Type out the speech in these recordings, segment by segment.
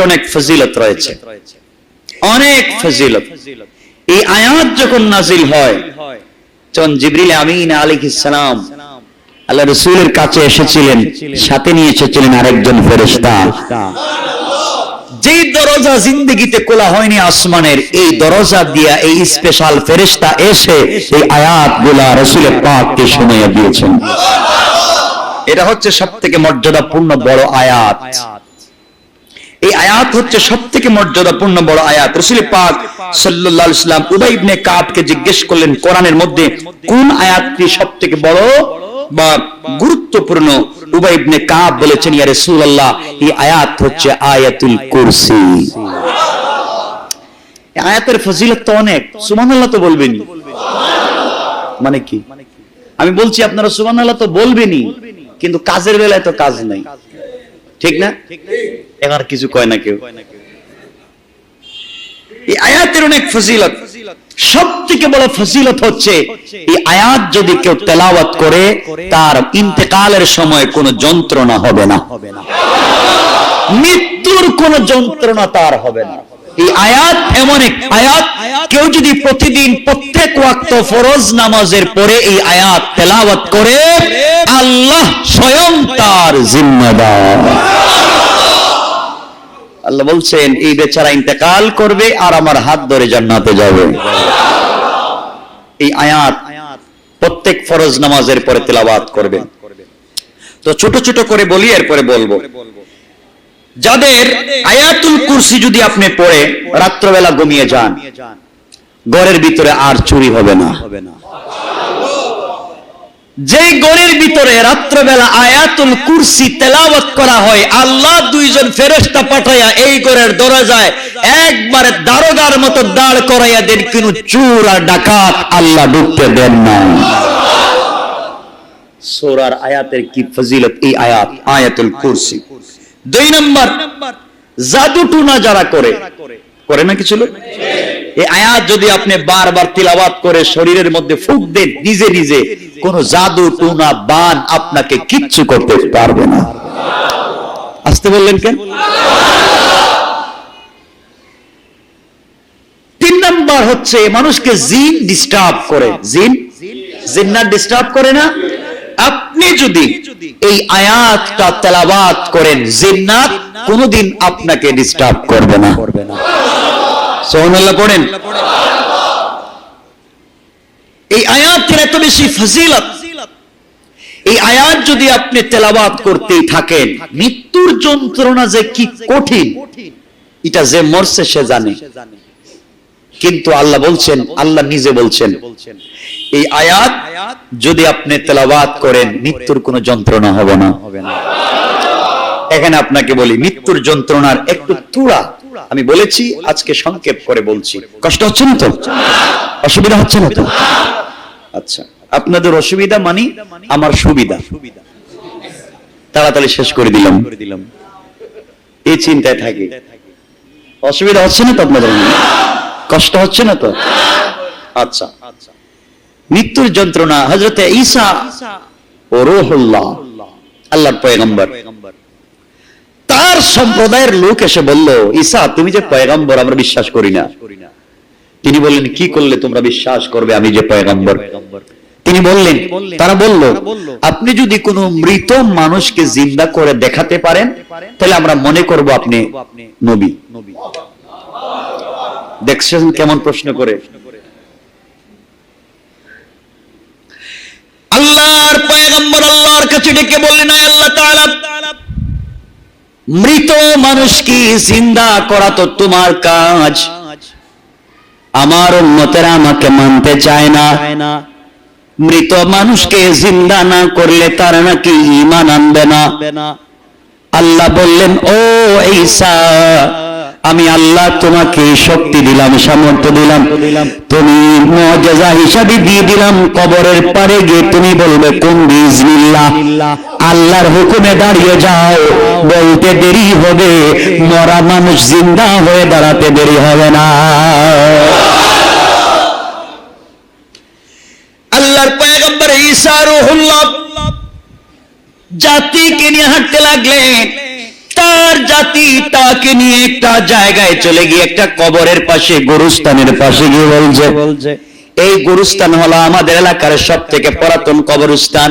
এর অনেক ফজিলত রয়েছে। অনেক ফজিলত। এই আয়াত যখন নাজিল হয় আমিন আল্লাহ রসুলের কাছে এসেছিলেন, সাথে নিয়ে এসেছিলেন আরেকজন দরজা জিন্দগিতে খোলা হয়নি আসমানের, এই দরজা দিয়া এই স্পেশাল ফেরেশতা এসে এই আয়াতগুলা রসুলের পাককে শুনিয়ে দিয়েছেন। এটা হচ্ছে সব থেকে মর্যাদাপূর্ণ বড় আয়াত। এই আয়াত হচ্ছে সব থেকে মর্যাদাপূর্ণ বড় আয়াত। রসুল পাক সাল্লাল্লাহু আলাইহি সাল্লাম উবাই ইবনে কাবকে জিজ্ঞেস করলেন, কোরআনের মধ্যে কোন আয়াতটি সব থেকে বড় বা গুরুত্বপূর্ণ? উবাই ইবনে কাব বলেছেন, ইয়া রাসূলুল্লাহ, এই আয়াত হচ্ছে আয়াতুল কুরসি। আয়াতের ফজিলত তো অনেক, সুবহানাল্লাহ তো বলবেনই। মানে কি? আমি বলছি, আপনারা সুবহানাল্লাহ তো বলবেনই, কিন্তু কাজের বেলায় তো কাজ নাই। ঠিক না? এবার কিছু কয় না কেউ। এই আয়াতের অনেক ফজিলত। সব থেকে বড় ফজিলত হচ্ছে, এই আয়াত যদি কেউ তেলাওয়াত করে, তার ইন্তেকালের সময় কোনো যন্ত্রণা হবে না। মৃত্যুর কোনো যন্ত্রণা তার হবে না। এই আয়াত এমন এক আয়াত, কেউ যদি প্রতিদিন প্রত্যেক ওয়াক্ত ফরজ নামাজের পরে এই আয়াত তেলাওয়াত করে, আল্লাহ স্বয়ং তার জিম্মাদার। আল্লাহ বলছেন, এই বেচারা ইন্তেকাল করবে আর আমার হাত ধরে জান্নাতে যাবে। এই আয়াত প্রত্যেক ফরজ নামাজের পরে তেলাওয়াত করবে। তো ছোট ছোট করে বলি, এরপরে বলব। যাদের আয়াতুল কুরসি যদি আপনি পড়ে, রাত্রবেলা ঘুমিয়ে যান, ঘরের ভিতরে আর চুরি হবে না। হবে না। যে গড়ের ভিতরে রাত্রবেলা আয়াতুল কুরসি তেলাওয়াত করা হয়, আল্লাহ দুইজন ফেরেশতা পাঠাইয়া এই গড়ের দরজায় একবারে দারোগার মতো দাঁড় করাইয়া দেন, কিন্তু চোর আর ডাকাত আল্লাহ ঢুকতে দেন না। সোরার আয়াতের কি ফজিলত এই আয়াত, আয়াতুল কুরসি? দুই নম্বর জাদু টুনা যারা করে করে না কিছু লোক? এই আয়াত যদি আপনি বারবার তিলাওয়াত করে শরীরের মধ্যে ফুক দেন, নিজে নিজে কোন জাদু, টুনা, বান আপনাকে কিচ্ছু করতে পারবে না। আসতে বললেন কেন? তিন নাম্বার হচ্ছে মানুষকে জিন ডিস্টার্ব করে। জিন? জিন্নাত ডিস্টার্ব করে না? আপনি যদি এই আয়াতটা তেলাবাত করেন, জিন্নাত কোনোদিন আপনাকে ডিস্টার্ব করবে না করবে না। সোহানাল্লাহ পড়েন। এই আয়াতের এত বেশি ফজিলত। এই আয়াত যদি আপনি তেলাবাত করতেই থাকেন, মৃত্যুর যন্ত্রণা যে কি কঠিন, এটা যে মরছে সে জানে। কিন্তু আল্লাহ বলছেন, আল্লাহ নিজে বলছেন, এই আয়াত যদি আপনি তেলাবাত করেন, মৃত্যুর কোনো যন্ত্রণা হবে না। এখানে আপনাকে বলি, মৃত্যুর যন্ত্রণার একটু তুড়া আমি বলেছি, আজকে সংক্ষেপ করে বলছি। কষ্ট হচ্ছে না তো? অসুবিধা হচ্ছে না তো? আচ্ছা আপনাদের অসুবিধা মানি, আমার সুবিধা। তাড়াতাড়ি শেষ করে দিলাম। এই চিন্তায় থাকি। অসুবিধা হচ্ছে না তো আপনাদের কষ্ট হচ্ছে না তো? আচ্ছা। মৃত্যুর যন্ত্রণা হজরতে ঈসা ও রোহুল্লাহ, আল্লাহর পয়গম্বর। সম্প্রদায়ের লোক এসে বলল, ঈসা, তুমি যে পয়গম্বর, আমরা বিশ্বাস করি না। তিনি বললেন, কি করলে তোমরা বিশ্বাস করবে আমি যে পয়গম্বর? তিনি বললেন, তারা বলল, আপনি যদি কোনো মৃত মানুষকে জিন্দা করে দেখাতে পারেন, তাহলে আমরা মনে করব আপনি নবী। দেখছেন কেমন প্রশ্ন করে? আল্লাহর পয়গম্বর আল্লাহর কাছে ডেকে বললেন আল্লাহ তাআলা মৃত মানুষকে জিন্দা করা তো তোমার কাজ? আমার উন্মতেরা আমাকে মানতে চায় না। মৃত মানুষকে জিন্দা না করলে তার নাকি ইমান আনবে না। আল্লাহ বললেন, ও ঈসা, আমি আল্লাহ তোমাকে শক্তি দিলাম, সামর্থ্য দিলাম। তুমি মজা হিসাবে দিয়ে দিলাম, কবরের পারে গিয়ে তুমি বলবে, কোন বিজনিল্লাহ? আল্লাহর হুকুমে দাঁড়িয়ে যাও। বলতে দেরি হবে মরা মানুষ জিন্দা হয়ে দাঁড়াতে দেরি হবে না। আল্লাহর পয়গম্বর ঈসা রুহুল্লাহ জাতিকে নিয়ে হাঁটতে লাগলেন। তার জাতি তাকে নিয়ে একটা জায়গায় চলে গিয়ে একটা কবরের পাশে গরুস্থানের পাশে গিয়ে বলছে বলছে এই গরুস্থান হলো আমাদের এলাকার সব থেকে পুরাতন কবরস্থান।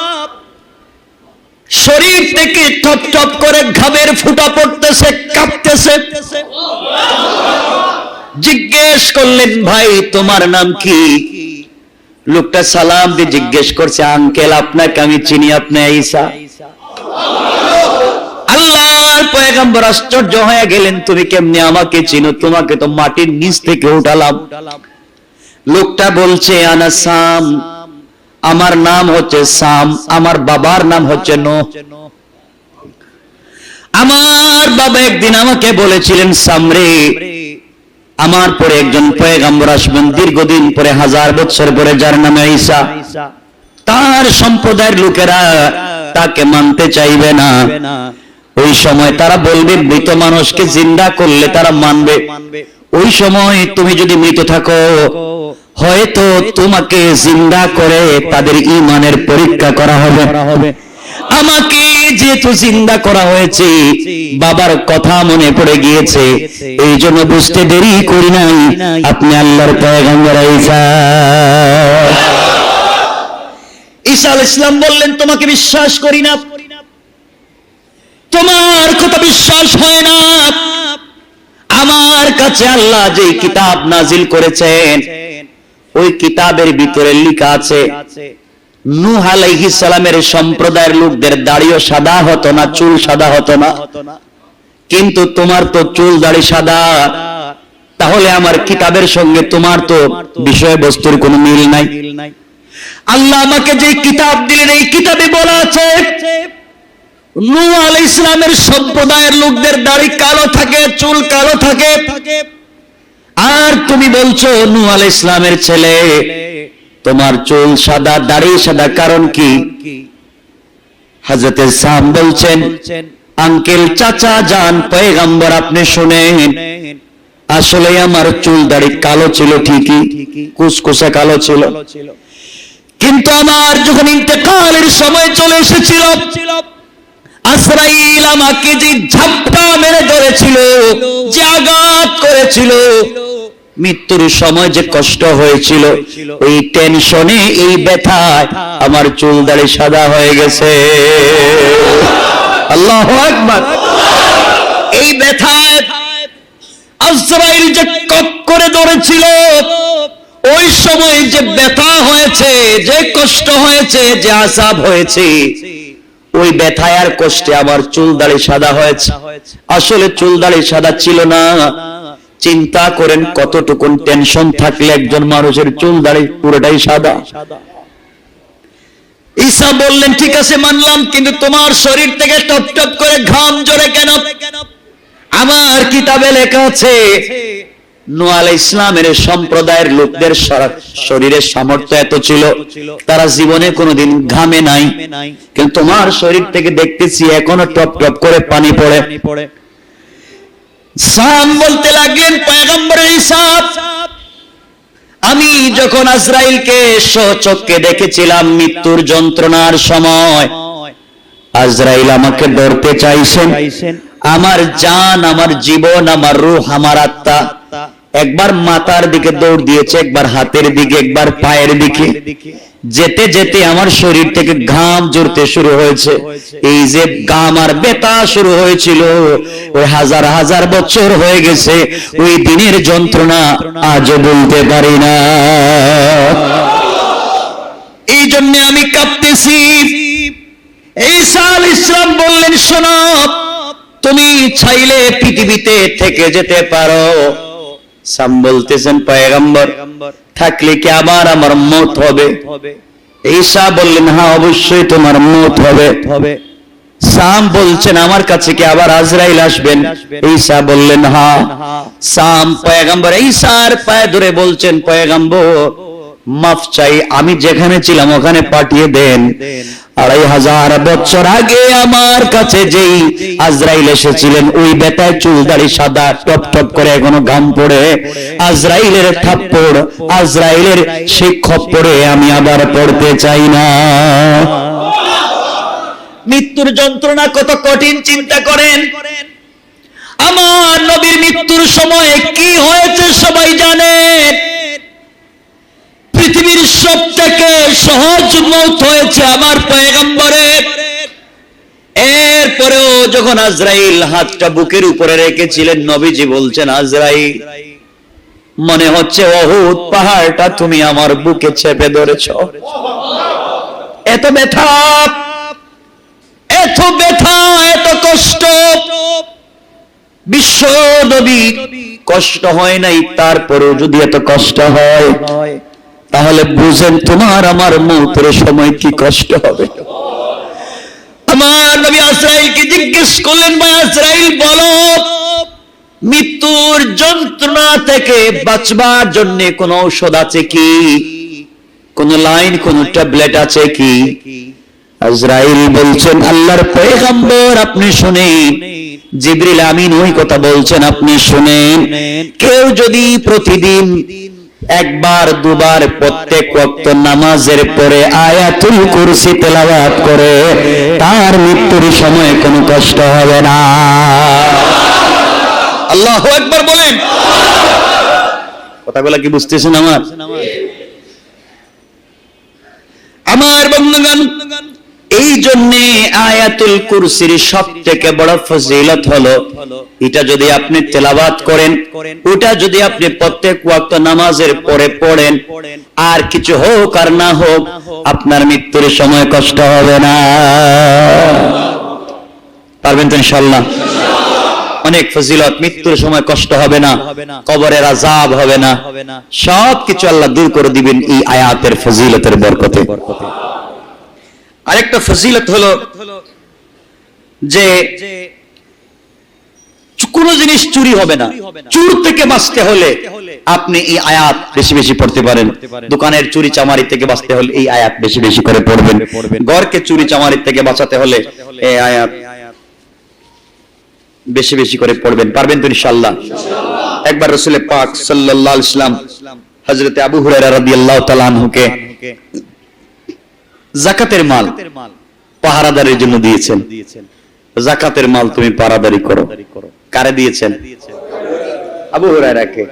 শরীর থেকে টপ টপ করে ঘামের ফুটা পড়তেছে, কাঁপতেছে। জিজ্ঞেস করলেন, ভাই, তোমার নাম কি? লোকটা সালাম দিয়ে জিজ্ঞেস করছে, আঙ্কেল, আপনাকে আমি চিনি, আপনি ঈসা। আল্লাহর পয়গম্বর আশ্চর্য হয়ে গেলেন, তুমি কেমনে আমাকে চিনো? তোমাকে তো মাটির নিচ থেকে উঠালাম। লোকটা বলছে, আনা সাম আমার নাম হচ্ছে সাম, আমার বাবার নাম হচ্ছে নো আমার বাবা একদিন আমাকে বলেছিলেন, সামরে, আমার পরে একজন পয়গাম্বর আসবেন, দীর্ঘদিন পরে, হাজার বছর পরে, যার নামে ঈসা। তার সম্প্রদায়ের লোকেরা তাকে মানতে চাইবে না। ওই সময় তারা বলবে, মৃত মানুষকে জিন্দা করলে তারা মানবে। ওই সময় তুমি যদি মৃত থাকো হয়তো তোমাকে জিন্দা করে তাদের ইমানের পরীক্ষা করা হবে। আমাকে যেহেতু চিন্তা করা হয়েছে, বাবার কথা মনে পড়ে গিয়েছে এই জন্য বুঝতে দেরি করি নাই। আপনি আল্লাহর পয়গম্বর ঈসা। ঈসা আল ইসলাম বললেন, তোমাকে বিশ্বাস করি না। তোমার কথা বিশ্বাস হয় না। আমার কাছে আল্লাহ যে কিতাব নাজিল করেছেন ওই কিতাবের ভিতরে লেখা আছে, নূহ আলাইহিস সম্প্রদায়ের লোকদের দাড়িও সাদা হতো না, চুল সাদা হতো না। কিন্তু তোমার তো চুল, দাড়ি সাদা। তাহলে আমার কিতাবের সঙ্গে তোমার তো বিষয়বস্তুর কোনো মিল নাই। আল্লাহ আমাকে যে কিতাব দিলেন, এই কিতাবে বলা আছে, নূহ আলাইহিস সম্প্রদায়ের লোকদের দাড়ি কালো থাকে, চুল কালো থাকে। আর তুমি বলছো, নূহ আলাইহিস সালামের ছেলে। তোমার চুল সাদা, দাড়ি সাদা, কারণ কি? হাজরতে সাম বলছেন, আঙ্কেল চাচা যান, পয়গাম্বর আপনি শুনেন। আসলে আমার চুল দাড়ি কালো ছিল, ঠিকই। কুসকুসে কালো ছিল। কিন্তু আমার যখন ইন্তেকালের সময় চলে এসেছিল আজরাইল আমাকে যে ঝাপটা মেরে ধরেছিল, যে আঘাত করেছিল, মৃত্যুর সময় যে কষ্ট হয়েছিল, ওই টেনশনে এই ব্যথায় আমার চুল দাড়ি সাদা হয়ে গেছে। আল্লাহ আকবার। এই ব্যথায় যে কপ করে ধরেছিল, ওই সময় যে ব্যথা হয়েছে, যে কষ্ট হয়েছে, যে আসাব হয়েছে ওই ব্যথায় আর কষ্টে আমার চুল দাড়ি সাদা হয়েছে। আসলে চুল দাড়ি সাদা ছিল না। চিন্তা করেন কতটুকুন টেনশন থাকলে একজন মানুষের চুল দাড়ি পুরোটাই সাদা। ঈসা বললেন, ঠিক আছে, মানলাম, কিন্তু তোমার শরীর থেকে টপ টপ করে ঘাম জড়ে কেন? আমার কিতাবে লেখা আছে নোয়াল ইসলামের সম্প্রদায়ের লোকদের শরীরের সামর্থ্য এত ছিল তারা জীবনে কোনোদিন ঘামে নাই। কিন্তু তোমার শরীর থেকে দেখতেছি এখনও টপ টপ করে পানি পড়ে। সাম বলতে লাগলেন পয়গম্বরের হিসাব আমি যখন আজরাইলকে চোখকে দেখেছিলাম মৃত্যুর যন্ত্রণার সময় আজরাইল আমাকে ধরতে চাইছেন। আমার জান আমার জীবন আমার রূহ আমার আত্মা একবার মাথার দিকে দৌড় দিয়েছে, একবার হাতের দিকে, একবার পায়ের দিকে। যেতে যেতে আমার শরীর থেকে ঘাম জড়তে শুরু হয়েছে। এই যে ঘাম আর বেতা শুরু হয়েছিল, ওই হাজার হাজার বছর হয়ে গেছে, ওই দিনের যন্ত্রণা আজও বলতে পারি না। এই জন্য আমি কাঁপতেছি। এই সাল ইসলাম বললেন, শোনো, তুমি চাইলে পৃথিবীতে থেকে যেতে পারো। সাম বলতেছেন পয়গম্বর থাকলে কি আবার আমার মত হবে? ঈসা বললেন হ্যাঁ অবশ্যই তোমার মত হবে। সাম বলছেন আমার কাছে কি আবার আজরাইল আসবেন? ঈসা বললেন হ্যাঁ। সাম পয়গম্বর ঈসার পায়ে ধরে বলছেন পয়গম্বর মাফ চাই আমি যেখানে ছিলাম ওখানে পাঠিয়ে দেন। আড়াই হাজার বছর আগে আমার কাছে যেই আজরাইল এসেছিলেন, ওই বেটায় সাদা টপ টপ করে এখনও গাম পড়ে। আজরাইলের থাপ্পড়, আজরাইলের আমি আবার পড়তে চাই না। মৃত্যুর যন্ত্রণা কত কঠিন চিন্তা করেন। আমার নবীর মৃত্যুর সময় কি হয়েছে সবাই জানেন। পৃথিবীর সব থেকে সহজ মৌত হয়েছে আমার পয়গম্বরের। এরপরেও যখন আজরাইল হাতটা বুকের উপরে রেখেছিলেন, নবীজি বলছেন, আজরাইল, মনে হচ্ছে অহুত পাহাড়টা তুমি আমার বুকে চেপে ধরেছ। এত ব্যথা এত ব্যথা, এত কষ্ট। বিশ্ব নবী কষ্ট হয় নাই, তারপরেও যদি এত কষ্ট হয় তাহলে বুঝেন তোমার আমার মৌতের সময় কি কষ্ট হবে? আমার নবী আজরাইলকে জিজ্ঞেস করলেন, ভাই আজরাইল, বলো, মৃত্যুর যন্ত্রণা থেকে বাঁচবার জন্য কোন ঔষধ আছে কি? কোন লাইন, কোন ট্যাবলেট আছে কি? আজরাইল বলছেন, আল্লাহর পয়গম্বর, আপনি শুনেন। জিবরিল আমিন ওই কথা বলছেন, আপনি শুনেন। কেউ যদি প্রতিদিন একবার দুবার প্রত্যেক ওয়াক্ত নামাজের পরে আয়াতুল কুরসি তেলাওয়াত করে তার মৃত্যুর সময় কোনো কষ্ট হবে না। আল্লাহু একবার বলেন। কথাগুলো কি বুঝতেছেন আমার? আমার। এই জন্য আয়াতুল কুরসির সব থেকে বড় ফজিলত হলো, এটা যদি আপনি তেলাবাত করেন, ওটা যদি আপনি প্রত্যেক ওয়াক্ত নামাজের পরে পড়েন, আর কিছু হোক আর না হোক, আপনার মৃত্যুর সময় কষ্ট হবে না। পারবেন তো ইনশাল্লাহ অনেক ফজিলত, মৃত্যুর সময় কষ্ট হবে না, কবরের আজাব হবে না। সব কিছু আল্লাহ দূর করে দিবেন এই আয়াতের ফজিলতের বরকতে। আরেকটা ফজিলত হলো যে কোন জিনিস চুরি হবে না। চুর থেকে বাঁচতে হলে আপনি এই আয়াত বেশি বেশি পড়তে পারেন। দোকানের চুরি চামারি থেকে বাঁচতে হলে এই আয়াত বেশি বেশি করে পড়বেন। ঘরকে চুরি চামারি থেকে বাঁচাতে হলে এই আয়াত বেশি বেশি করে পড়বেন। পারবেন তো ইনশাআল্লাহ? একবার রসুল পাক সাল্লাল্লাহু আলাইহি ইসলাম হযরতে আবু হুরায়রা রাদিয়াল্লাহু তাআলা আনহুকে জাকাতের মাল। পাহারাদারের জন্য দিয়েছেন। জাকাতের মাল তুমি পাহারাদারি করো। কারে। দিয়েছেন? আবু হুরায়রাকে।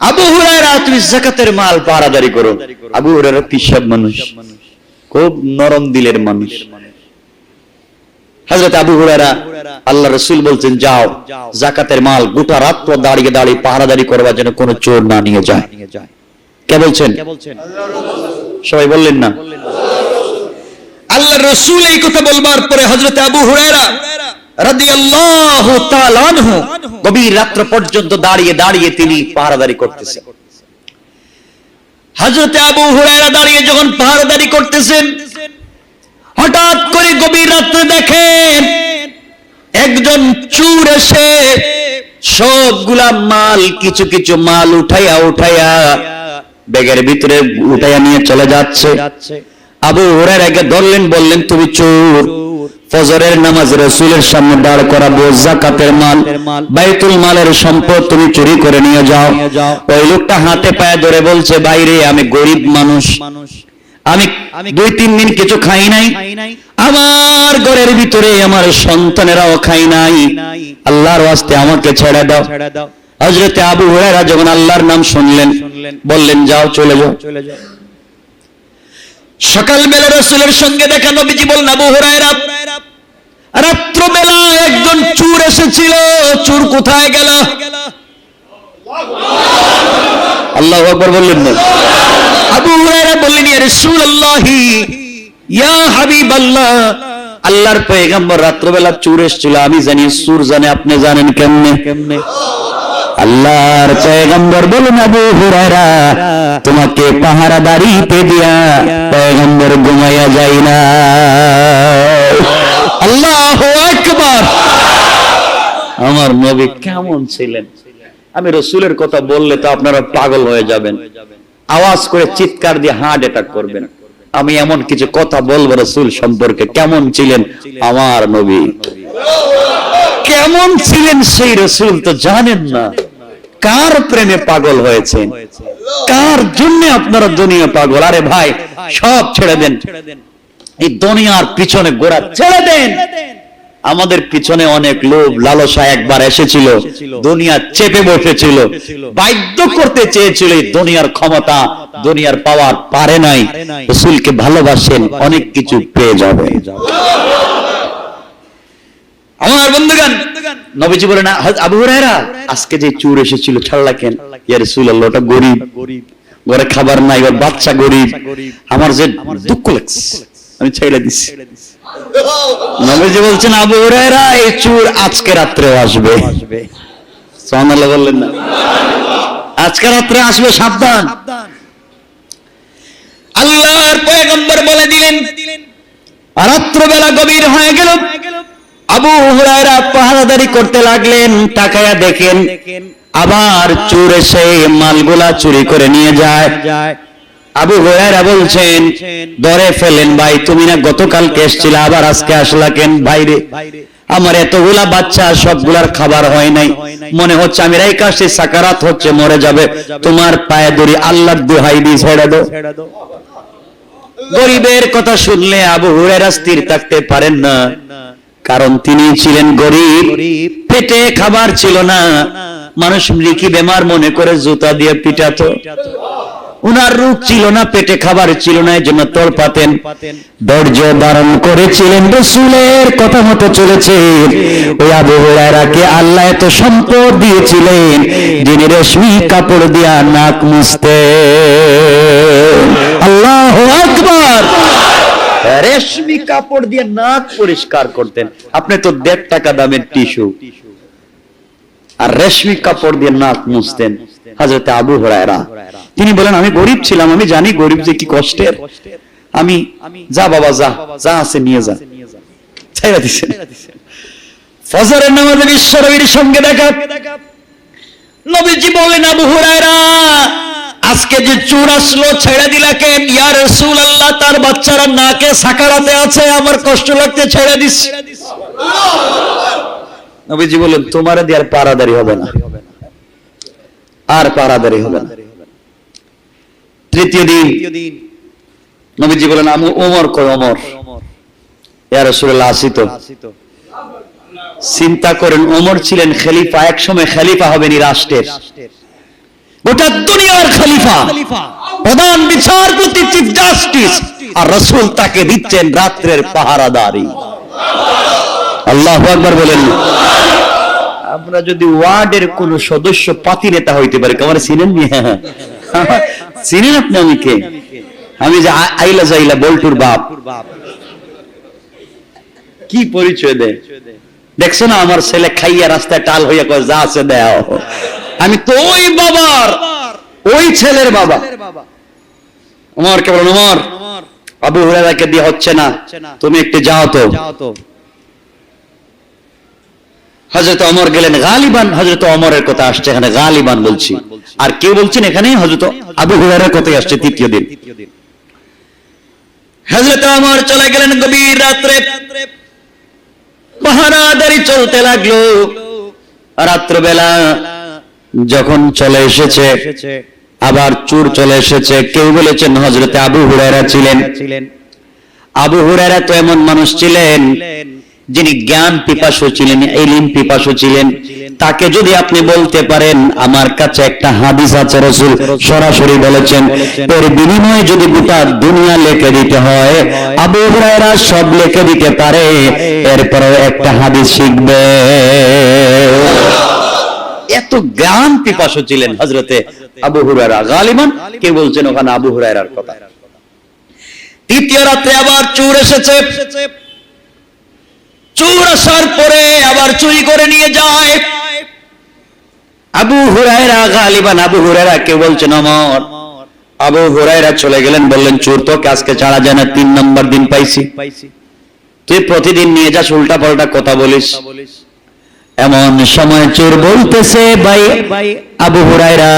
আবু হুরায়রা তুমি জাকাতের মাল পাহারাদারি করো। আবু হুরায়রা পিসাব মানুষ। খুব নরম দিলের মানুষ। হযরত আবু হুরায়রা আল্লাহ রাসূল বলছেন যাও জাকাতের মাল গোটা রাত তো দাঁড়িয়ে দাঁড়িয়ে পাহারাদারি করবার জন্য কোনো চোর না নিয়ে যায়। নিয়ে যায়। কে বলছেন? সবাই বললেন না। আল্লাহ রসুল এই কথা বলবার পরে হজরত আবু হুরায়রা রাদিয়াল্লাহু তাআলা আনহু গভীর রাত্র পর্যন্ত দাঁড়িয়ে দাঁড়িয়ে তিনি পাহারাদারি করতেছেন। হযরত আবু হুরায়রা দাঁড়িয়ে যখন পাহারাদারি করতেছেন হঠাৎ করে গভীর রাত্রে দেখেন একজন চুর এসে সবগুলা মাল কিছু কিছু মাল উঠাইয়া উঠাইয়া ব্যাগের ভিতরে উঠাইয়া নিয়ে চলে যাচ্ছে। আবু হুরায়রা একে ধরলেন বললেন তুমি চোর। ফজরের নামাজ রসুলের সামনে দাঁড় করাবো জাকাতের মাল বাইতুল মালের সম্পদ তুমি চুরি করে নিয়ে যাও। ওই লোকটা হাতে পায়ে ধরে বলছে বাইরে আমি গরিব মানুষ। আমি দুই তিন দিন কিছু খাই নাই। আমার ঘরের ভিতরে আমার সন্তানেরাও খাই নাই। আল্লাহর ওয়াস্তে আমাকে ছেড়ে দাও। হজরতে আবু হুরায়রা যখন আল্লাহর নাম শুনলেন। বললেন যাও চলে যাও। চলে যাও। সকালবেলা রসুলের সঙ্গে দেখা নবীজি বললেন আবু হুরায়রা রাত্রবেলা একজন চুর এসেছিল। চুর কোথায় গেল? আল্লাহ আকবার বললেন না। আবু হুরায়রা বললেন ইয়া রাসূলুল্লাহি ইয়া হাবিবাল্লাহ। আল্লাহর পয়গম্বর রাত্রবেলা চুর এসেছিল। আমি জানি সুর জানে আপনি জানেন কেমনে? কেমনে? আল্লাহর পয়গম্বর বলুন আবু হুরায়রা, তোমাকে পাহারাদারিতে দিয়া পয়গম্বর ঘুমাইয়া যাই না। আল্লাহ আমার নবী কেমন ছিলেন? আমি রসুলের কথা বললে তো আপনারা পাগল হয়ে যাবেন। আওয়াজ করে চিৎকার দিয়ে হার্ট অ্যাটাক করবেন। আমি এমন কিছু কথা বলব রসুল সম্পর্কে কেমন ছিলেন? আমার নবী। কেমন ছিলেন সেই রসুল তো জানেন না। কার প্রেমে পাগল হয়েছেন? কার জন্য আপনারা দুনিয়া পাগল? আরে ভাই, সব ছেড়ে দেন। এই দুনিয়ার পিছনে গোড়া ছেড়ে দেন। আমাদের পিছনে অনেক লোভ, লালসা একবার এসেছিল। দুনিয়া চেপে বসেছিল। বাধ্য করতে চেয়েছিল দুনিয়ার ক্ষমতা, দুনিয়ার পাওয়ার পারে নাই। রসুলকে ভালোবাসেন, অনেক কিছু পেয়ে যাবে আমার বন্ধুগান নবীজি বলেন "হযরত আবু হুরায়রা আজকে যে চুর এসেছিল ছাড়লা কেন? ইয়া রাসূলুল্লাহ ওটা গরিব। ঘরে খাবার নাই ওর বাচ্চা গরিব। আমার যে দুঃখ লাগছে আমি ছেড়ে দিছি। নবীজি বলছেন আবু হুরায়রা এই চুর আজকে রাত্রে আসবে। সুবহানাল্লাহ বললেন না। আজকে রাত্রে আসবে সাবধান। আল্লাহর পয়গম্বর বলে দিলেন রাত্রবেলা গভীর হয়ে গেল। আবু হুরায়রা পাহারাদারি করতে লাগলেন, তাকায়া দেখেন আবার চোর এসে মালগুলা চুরি করে নিয়ে যায়। আবু হুরায়রা বলছেন, ধরে ফেলেন ভাই, তুমি না গতকালকে এসেছিলে, আবার আজকে আসলা কেন বাইরে? আমার এতগুলা বাচ্চা, সবগুলার খাবার হয় নাই। মনে হচ্ছে আমি এই কাছে সাকারাত হচ্ছে, মরে যাবে। তোমার পায়ে দড়ি আল্লাহর দোহাই দিয়ে ছেড়ে দাও। গরিবের কথা শুনলে আবু হুরায়রা স্থির থাকতে পারেন না। কারণ তিনি ছিলেন গরিব। পেটে খাবার ছিল না। মানুষ মৃকি বেমার মনে করে জুতা দিয়ে পিটাতো। উনার রূপ ছিল না পেটে খাবার ছিল না এই জন্য তোর পাতেন ধৈর্য ধারণ করেছিলেন রসুলের কথা মতো চলেছে। ওই আবু হুরায়রাকে আল্লাহ এত সম্পদ দিয়েছিলেন যিনি রেশমি কাপড় দিয়া নাক মুছতে আল্লাহ আকবার! রেশমি কাপড় দিয়ে নাক পরিষ্কার করতেন। আপনি তো দেড় টাকা দামের টিস্যু। আর রেশমি কাপড় দিয়ে নাক মুছতেন হাজরত আবু হরায়রা। তিনি বলেন, আমি গরিব ছিলাম, আমি জানি গরিব যে কি কষ্টের। আমি যা বাবা, যা যা আছে নিয়ে যা। ছেড়ে দিচ্ছেন ফজরের নামাজে বিশ্বরবীর সঙ্গে দেখা। নবীজি বলেন, আবু হুরায়রা আজকে যে চোর আসলো, ছেড়ে দিলা কেন? ইয়া রাসূলুল্লাহ, তার বাচ্চারা নাকে সাকারাতে আছে, আমার কষ্ট লাগতে ছেড়ে দিস। নবীজি বলেন তোমার দিয়ে আর পারাদারি হবে না। আর পারাদারি হবে না। তৃতীয় দিন, নবীজি বলেন আমি ওমর কই ওমর? ইয়া রাসূলুল্লাহ আসি তো চিন্তা করেন, ওমর ছিলেন খলিফা এক সময় খলিফা হবেন রাষ্ট্রের। গোটা দুনিয়ার খলিফা প্রধান বিচারপতি চিফ জাস্টিস আর রসুল তাকে দিচ্ছেন রাত্রের পাহারাদারি। আল্লাহ একবার বলেন আমরা যদি ওয়ার্ডের কোন সদস্য পাতি নেতা হইতে পারে কেমন চিনেন নি? চিনেন আপনি আমি কে? আমি যে আইলা যাইলা বল্টুর বাপ। কি পরিচয় দেয়? দেখছ না আমার ছেলে খাইয়া রাস্তায় টাল হইয়া কয় যা আছে দেও। আমি তো ওই বাবার ওই ছেলের বাবা। আমার কে বলেন আমার আবু হুরায়রাকে দিয়ে হচ্ছে না। তুমি একটু যাও তো। হযরত ওমর গেলেন গালিবান। হযরত ওমরের কথা আসছে এখানে গালিবান বলছি। আর কেউ বলছেন এখানে হযরত আবু হুরায়রার কথাই আসছে তৃতীয় দিন? হযরত ওমর চলে গেলেন গভীর রাত্রে। পাহারাদারি চলতে লাগল। রাত্রবেলা যখন চলে এসেছে আবার চুর চলে এসেছে। কেউ বলেছেন হজরতে আবু হুরায়রা ছিলেন। আবু হুরায়রা তো এমন মানুষ ছিলেন যিনি জ্ঞান পিপাসু ছিলেন এলিম পিপাসু ছিলেন। তাকে যদি আপনি বলতে পারেন আমার কাছে একটা হাদিস আছে রসুল সরাসরি বলেছেন এর বিনিময়ে যদি গোটা দুনিয়া লেখে দিতে হয় আবু হুরায়রা সব লেখে দিতে পারে এরপরে একটা হাদিস শিখবে। এত জ্ঞান পিপাসু ছিলেন হজরতে আবু হুরায়রা গালিমান কে বলছেন ওখানে আবু হুরায়রার কথা। তৃতীয় রাত্রে আবার চোর এসেছে। চোর আসার পরে আবার চুরি করে নিয়ে যায়। আবু হুরায়রা গালিবান। আবু হুরায়রা কে বলছেন, অমর, আবু হুরায়রা চলে গেলেন। বললেন, চোর তোকে আজকে ছাড়া যায় না তিন নম্বর দিন পাইছি। তুই প্রতিদিন নিয়ে যাস উল্টা পাল্টা কথা বলিস। এমন সময় চোর বলতেছে, ভাই, আবু হুরায়রা,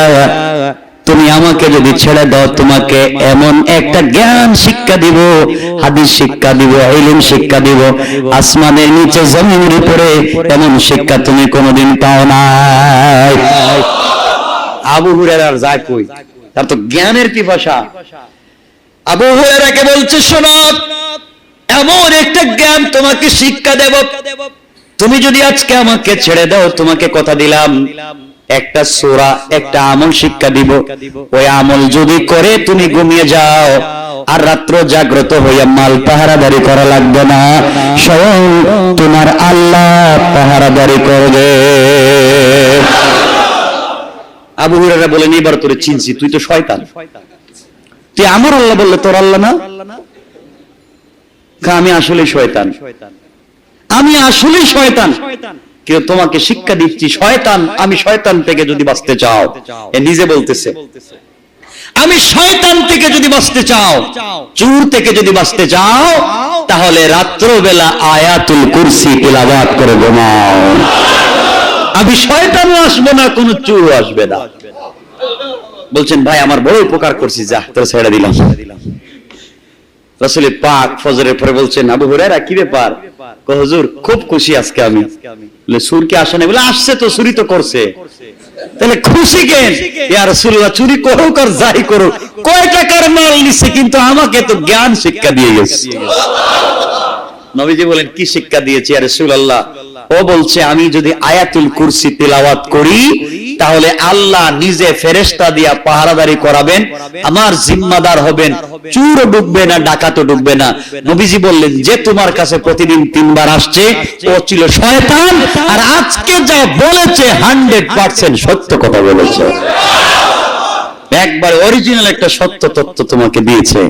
তুমি আমাকে যদি ছেড়ে দাও, তোমাকে এমন একটা জ্ঞান শিক্ষা দিব, হাদিস শিক্ষা দিব, ইলম শিক্ষা দিব, আসমানের নিচে জমিনের উপরে এমন শিক্ষা তুমি কোনোদিন পাও নাই। আবু হুরায়রার যায় কই, তার তো জ্ঞানের কি ভাষা? আবু হুরায়রাকে বলছে, শোনো, এমন একটা জ্ঞান তোমাকে শিক্ষা দেব তুমি যদি আজকে আমাকে ছেড়ে দাও, তোমাকে কথা দিলাম। একটা সোরা, একটা আমল শিক্ষা দিব। ওই আমল যদি করে তুমি ঘুমিয়ে যাও, আর রাত্র জাগ্রত হইয়া মাল পাহারাদারি করা লাগবে না। স্বয়ং তোমার আল্লাহ পাহারাদারি করবে। আবু হুরারা বলেন, এবার তোরে চিনছি, তুই তো শয়তান। তুই আমার আল্লাহ বললে তোর আল্লাহ না? আমি আসলে শয়তান শয়তান। আমি আসলে শয়তান। কেউ তোমাকে শিক্ষা দিচ্ছি, শয়তান, আমি শয়তান থেকে যদি বাঁচতে চাও। এ নিজে বলতেছে। আমি শয়তান থেকে যদি বাঁচতে চাও, চুর থেকে যদি বাঁচতে চাও, তাহলে রাত্রবেলা আয়াতুল কুরসি তিলাবাত করে ঘুমাও। আমি শয়তানও আসব না, কোন চুর আসবে না। বলছেন, ভাই, আমার বড় উপকার করছি, যা, তোর ছেড়ে দিলাম। রসুল পাক ফজরের পরে বলছেন, আবু হুরায়রা, কি ব্যাপার? কো হুজুর, খুব খুশি আজকে আমি। বলে, সুর কি আসে না বলে, আসছে তো চুরি তো করছে। তাহলে খুশি কেন? ইয়া রাসূলুল্লাহ, চুরি করো কর যাই করুক। কয় টাকার মাল নিছে, কিন্তু আমাকে তো জ্ঞান শিক্ষা দিয়ে গেছে। নবীজি বলেন, কি শিক্ষা দিয়েছে ইয়া রাসূলুল্লাহ? ও বলছে, আমি যদি আয়াতুল কুরসি তিলাওয়াত করি, তাহলে আল্লাহ নিজে ফেরেশতা দিয়া পাহারাদারি করাবেন, আমার জিম্মাদার হবেন চুর ডুববে না, ডাকাতও ডুববে না। নবীজি বললেন, যে তোমার কাছে প্রতিদিন তিনবার আসছে, ও ছিল শয়তান, আর আজকে যা বলেছে, হান্ড্রেড পার্সেন্ট সত্য কথা বলেছে। একবার অরিজিনাল একটা সত্য তত্ত্ব তোমাকে দিয়েছে।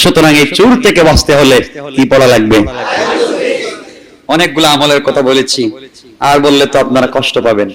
সুতরাং এই চুর থেকে বাঁচতে হলে কি পড়া লাগবে? অনেকগুলো আমলের কথা বলেছি। আর বললে তো আপনারা কষ্ট পাবেন।